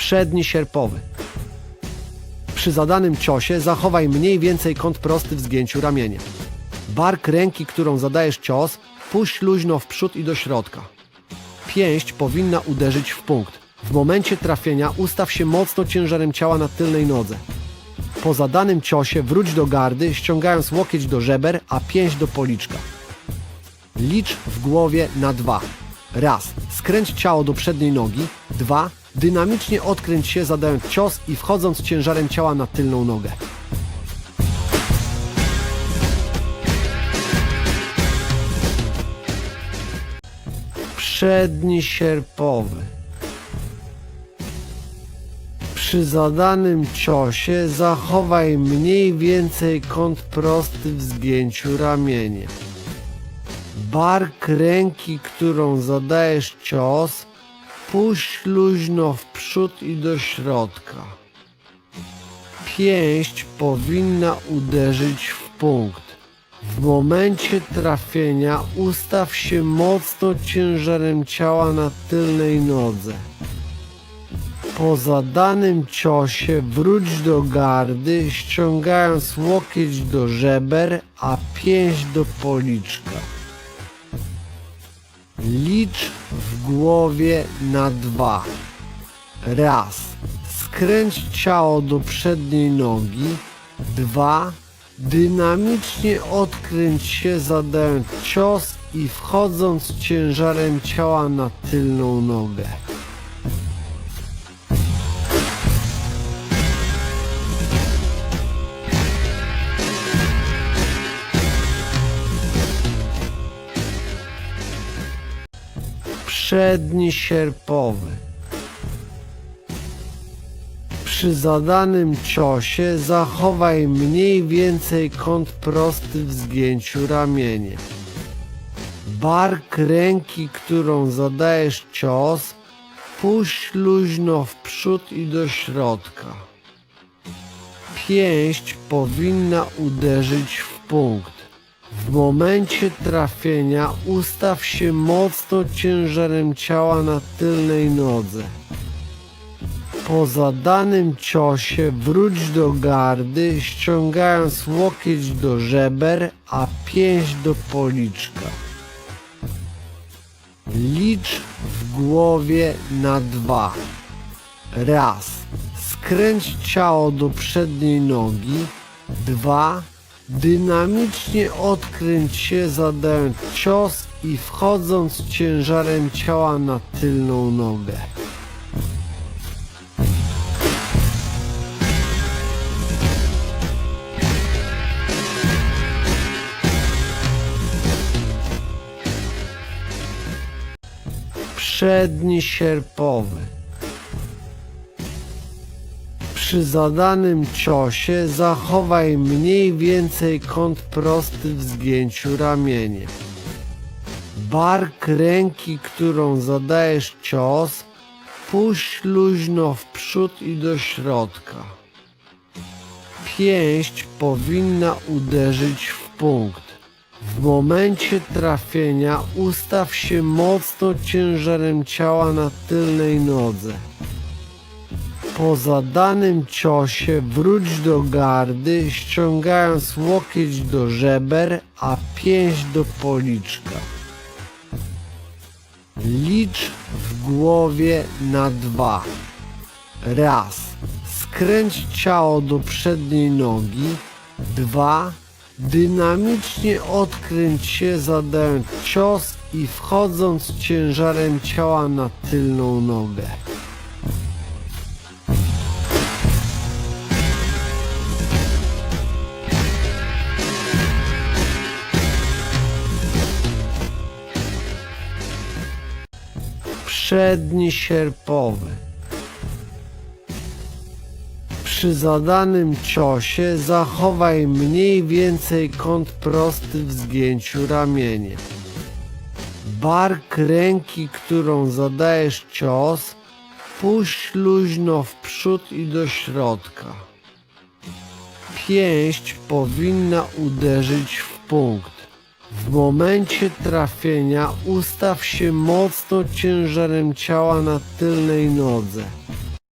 Przedni sierpowy. Przy zadanym ciosie zachowaj mniej więcej kąt prosty w zgięciu ramienia. Bark ręki, którą zadajesz cios, puść luźno w przód i do środka. Pięść powinna uderzyć w punkt. W momencie trafienia ustaw się mocno ciężarem ciała na tylnej nodze. Po zadanym ciosie wróć do gardy, ściągając łokieć do żeber, a pięść do policzka. Licz w głowie na dwa. Raz. Skręć ciało do przedniej nogi. Dwa. Dynamicznie odkręć się, zadając cios i wchodząc ciężarem ciała na tylną nogę. Przedni sierpowy. Przy zadanym ciosie zachowaj mniej więcej kąt prosty w zgięciu ramienia. Bark ręki, którą zadajesz cios, puść luźno w przód i do środka. Pięść powinna uderzyć w punkt. W momencie trafienia ustaw się mocno ciężarem ciała na tylnej nodze. Po zadanym ciosie wróć do gardy, ściągając łokieć do żeber, a pięść do policzka. Licz w głowie na dwa. Raz. Skręć ciało do przedniej nogi. Dwa. Dynamicznie odkręć się, zadając cios i wchodząc ciężarem ciała na tylną nogę. Przedni sierpowy. Przy zadanym ciosie zachowaj mniej więcej kąt prosty w zgięciu ramienia. Bark ręki, którą zadajesz cios, puść luźno w przód i do środka. Pięść powinna uderzyć w punkt. W momencie trafienia ustaw się mocno ciężarem ciała na tylnej nodze. Po zadanym ciosie wróć do gardy, ściągając łokieć do żeber, a pięść do policzka. Licz w głowie na dwa. Raz. Skręć ciało do przedniej nogi. Dwa. Dynamicznie odkręć się, zadając cios i wchodząc ciężarem ciała na tylną nogę. Przedni sierpowy. Przy zadanym ciosie zachowaj mniej więcej kąt prosty w zgięciu ramienia. Bark ręki, którą zadajesz cios, puść luźno w przód i do środka. Pięść powinna uderzyć w punkt. W momencie trafienia ustaw się mocno ciężarem ciała na tylnej nodze. Po zadanym ciosie wróć do gardy, ściągając łokieć do żeber, a pięść do policzka. Licz w głowie na dwa. Raz. Skręć ciało do przedniej nogi. Dwa. Dynamicznie odkręć się, zadając cios i wchodząc ciężarem ciała na tylną nogę. Przedni sierpowy. Przy zadanym ciosie zachowaj mniej więcej kąt prosty w zgięciu ramienia. Bark ręki, którą zadajesz cios, puść luźno w przód i do środka. Pięść powinna uderzyć w punkt. W momencie trafienia ustaw się mocno ciężarem ciała na tylnej nodze.